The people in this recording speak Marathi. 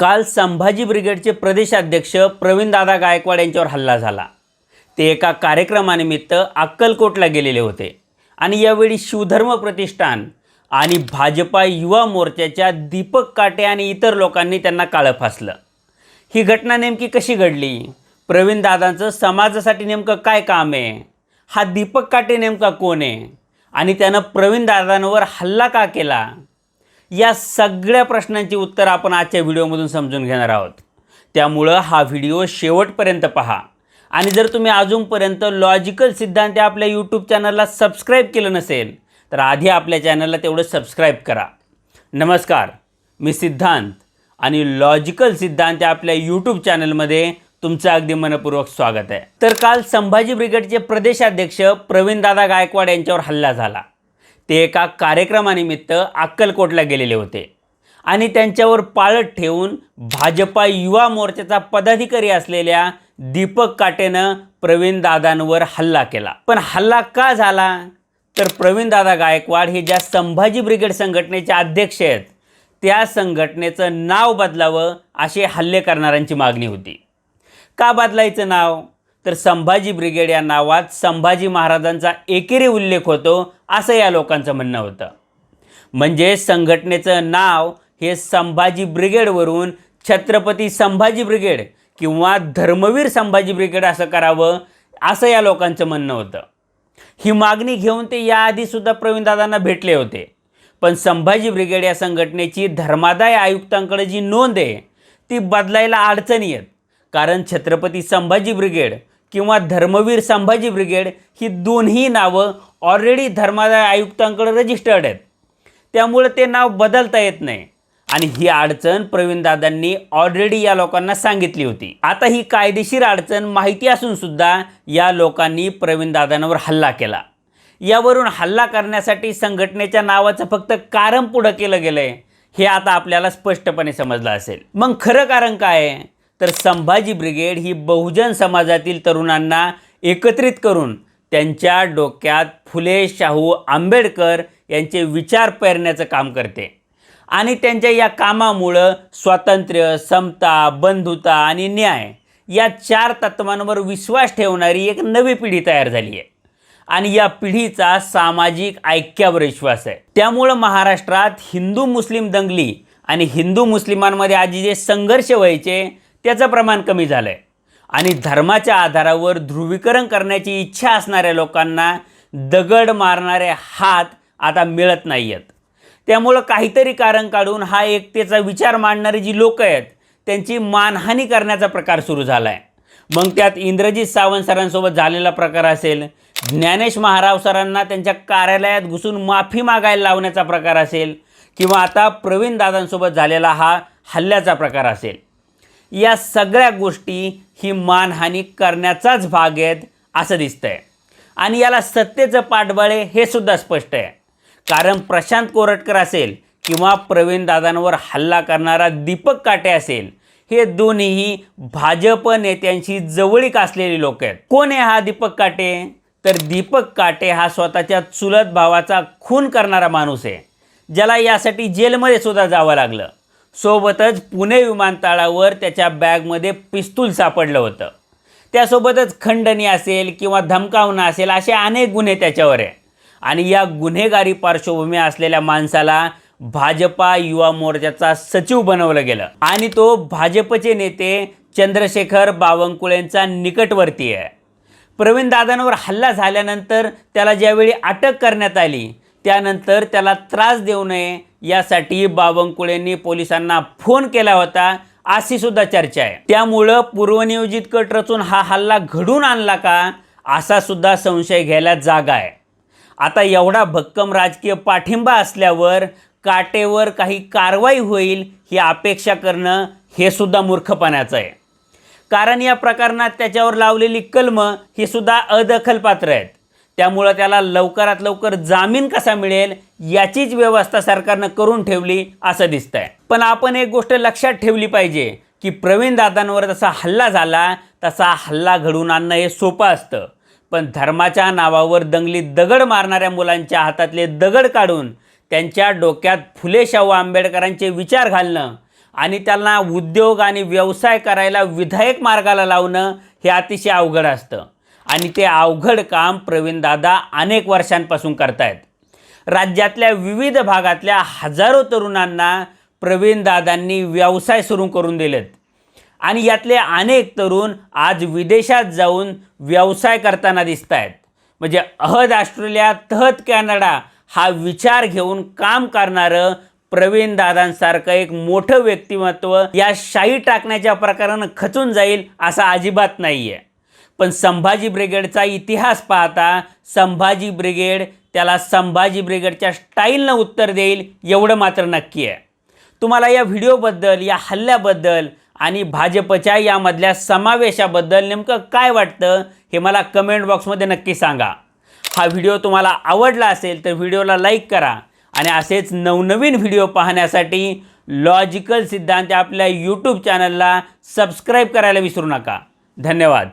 काल संभाजी ब्रिगेडचे प्रदेशाध्यक्ष प्रवीणदादा गायकवाड यांच्यावर हल्ला झाला. ते एका कार्यक्रमानिमित्त अक्कलकोटला गेलेले होते आणि यावेळी शिवधर्म प्रतिष्ठान आणि भाजपा युवा मोर्चाच्या दीपक काटे आणि इतर लोकांनी त्यांना काळं फासलं. ही घटना नेमकी कशी घडली? प्रवीणदादांचं समाजासाठी नेमकं काय काम आहे? हा दीपक काटे नेमका कोण आहे? आणि त्यानं प्रवीणदादांवर हल्ला का केला? या सगळ्या प्रश्नांची उत्तर आपण आजच्या व्हिडिओमधून समजून घेणार आहोत. त्यामुळं हा व्हिडिओ शेवटपर्यंत पहा. आणि जर तुम्ही अजूनपर्यंत लॉजिकल सिद्धांत या आपल्या यूट्यूब चॅनलला सबस्क्राईब केलं नसेल तर आधी आपल्या चॅनलला तेवढं सबस्क्राईब करा. नमस्कार मी सिद्धांत आणि लॉजिकल सिद्धांत या आपल्या यूट्यूब चॅनलमध्ये तुमचं अगदी मनपूर्वक स्वागत आहे. तर काल संभाजी ब्रिगेडचे प्रदेशाध्यक्ष प्रवीणदादा गायकवाड यांच्यावर हल्ला झाला. ते एका कार्यक्रमानिमित्त अक्कलकोटला गेलेले होते. आणि त्यांच्यावर पाळत ठेवून भाजपा युवा मोर्चाचा पदाधिकारी असलेल्या दीपक काटेनं प्रवीणदादांवर हल्ला केला. पण हल्ला का झाला? तर प्रवीणदादा गायकवाड हे ज्या संभाजी ब्रिगेड संघटनेचे अध्यक्ष आहेत त्या संघटनेचं नाव बदलावं असे हल्ले करणाऱ्यांची मागणी होती. का बदलायचं नाव? तर संभाजी ब्रिगेड या नावात संभाजी महाराजांचा एकेरी उल्लेख होतो असं या लोकांचं म्हणणं होतं. म्हणजे संघटनेचं नाव हे संभाजी ब्रिगेडवरून छत्रपती संभाजी ब्रिगेड किंवा धर्मवीर संभाजी ब्रिगेड असं करावं असं या लोकांचं म्हणणं होतं. ही मागणी घेऊन ते याआधीसुद्धा प्रवीणदादांना भेटले होते. पण संभाजी ब्रिगेड या संघटनेची धर्मादाय आयुक्तांकडे जी नोंद आहे ती बदलायला अडचणी आहेत. कारण छत्रपती संभाजी ब्रिगेड किंवा धर्मवीर संभाजी ब्रिगेड ही दोन्ही नावं ऑलरेडी धर्मादाय आयुक्तांकडे रजिस्टर्ड आहेत. त्यामुळे ते नाव बदलता येत नाही. आणि ही अडचण प्रवीणदादांनी ऑलरेडी या लोकांना सांगितली होती. आता ही कायदेशीर अडचण माहिती असून सुद्धा या लोकांनी प्रवीणदादांवर हल्ला केला. यावरून हल्ला करण्यासाठी संघटनेच्या नावाचं फक्त कारण पुढं केलं गेलं आहे हे आता आपल्याला स्पष्टपणे समजलं असेल. मग खरं कारण काय आहे? तर संभाजी ब्रिगेड ही बहुजन समाजातील तरुणांना एकत्रित करून त्यांच्या डोक्यात फुले शाहू आंबेडकर यांचे विचार पेरण्याचं काम करते. आणि त्यांच्या या कामामुळं स्वातंत्र्य समता बंधुता आणि न्याय या चार तत्वांवर विश्वास ठेवणारी एक नवी पिढी तयार झाली आहे. आणि या पिढीचा सामाजिक ऐक्यावर विश्वास आहे. त्यामुळं महाराष्ट्रात हिंदू मुस्लिम दंगली आणि हिंदू मुस्लिमांमध्ये आधी जे संघर्ष व्हायचे त्याचं प्रमाण कमी झालं आहे आणि धर्माच्या आधारावर ध्रुवीकरण करण्याची इच्छा असणाऱ्या लोकांना दगड मारणारे हात आता मिळत नाही आहेत त्यामुळं काहीतरी कारण काढून हा एकतेचा विचार मांडणारी जी लोक आहेत त्यांची मानहानी करण्याचा प्रकार सुरू झाला आहे मग त्यात इंद्रजित सावंत सरांसोबत झालेला प्रकार असेल ज्ञानेश महाराव सरांना त्यांच्या कार्यालयात घुसून माफी मागायला लावण्याचा प्रकार असेल किंवा आता प्रवीण दादांसोबत झालेला हा हल्ल्याचा प्रकार असेल. या सगळ्या गोष्टी ही मानहानी करण्याचाच भाग आहेत असं दिसतंय. आणि याला सत्तेचं पाठबळे हे सुद्धा स्पष्ट आहे. कारण प्रशांत कोरटकर असेल किंवा प्रवीणदादांवर हल्ला करणारा दीपक काटे असेल हे दोन्हीही भाजप नेत्यांशी जवळीक असलेली लोक आहेत. कोण आहे हा दीपक काटे? तर दीपक काटे हा स्वतःच्या चुलत भावाचा खून करणारा माणूस आहे ज्याला यासाठी जेलमध्ये सुद्धा जावं लागलं. सोबतच पुणे विमानतळावर त्याच्या बॅगमध्ये पिस्तूल सापडलं होतं. त्यासोबतच खंडणी असेल किंवा धमकावणं असेल असे अनेक गुन्हे त्याच्यावर आहे. आणि या गुन्हेगारी पार्श्वभूमी असलेल्या माणसाला भाजपा युवा मोर्चाचा सचिव बनवलं गेलं. आणि तो भाजपचे नेते चंद्रशेखर बावनकुळेंचा निकटवर्ती आहे. प्रवीण दादांवर हल्ला झाल्यानंतर त्याला ज्यावेळी अटक करण्यात आली त्यानंतर त्याला त्रास देऊ नये यासाठी बावनकुळेंनी पोलिसांना फोन केला होता अशी सुद्धा चर्चा आहे. त्यामुळं पूर्वनियोजित कट रचून हा हल्ला घडून आणला का असा सुद्धा संशय घ्यायला जागा आहे. आता एवढा भक्कम राजकीय पाठिंबा असल्यावर काटेवर काही कारवाई होईल ही अपेक्षा करणं हे सुद्धा मूर्खपणाचं आहे. कारण या प्रकरणात त्याच्यावर लावलेली कलमं ही सुद्धा अदखलपात्र आहेत. त्यामुळं त्याला लवकरात लवकर जामीन कसा मिळेल याचीच व्यवस्था सरकारनं करून ठेवली असं दिसतंय. पण आपण एक गोष्ट लक्षात ठेवली पाहिजे की प्रवीण दादांवर जसा हल्ला झाला तसा हल्ला घडवून आणणं हे सोपं असतं. पण धर्माच्या नावावर दंगली दगड मारणाऱ्या मुलांच्या हातातले दगड काढून त्यांच्या डोक्यात फुले शाहू आंबेडकरांचे विचार घालणं आणि त्यांना उद्योग आणि व्यवसाय करायला विधायक मार्गाला लावणं हे अतिशय अवघड असतं. आणि ते अवघड काम प्रवीणदादा अनेक वर्षांपासून करतायत. राज्यातल्या विविध भागातल्या हजारो तरुणांना प्रवीणदादांनी व्यवसाय सुरू करून दिलेत. आणि यातले अनेक तरुण आज विदेशात जाऊन व्यवसाय करताना दिसत आहेत म्हणजे अहद ऑस्ट्रेलिया तहत कॅनडा हा विचार घेऊन काम करणारं प्रवीणदादांसारखं एक मोठं व्यक्तिमत्व या शाही टाकण्याच्या प्रकारानं खचून जाईल असा अजिबात नाही आहे पण संभाजी ब्रिगेडचा इतिहास पाहता संभाजी ब्रिगेड त्याला संभाजी ब्रिगेडच्या स्टाईलनं उत्तर देईल एवढं मात्र नक्की आहे. तुम्हाला या व्हिडिओबद्दल या हल्ल्याबद्दल आणि भाजपच्या यामधल्या समावेशाबद्दल नेमकं काय वाटतं हे मला कमेंट बॉक्समध्ये नक्की सांगा. हा व्हिडिओ तुम्हाला आवडला असेल तर व्हिडिओला लाईक करा आणि असेच नवनवीन व्हिडिओ पाहण्यासाठी लॉजिकल सिद्धांत आपल्या यूट्यूब चॅनलला सबस्क्राईब करायला विसरू नका. धन्यवाद.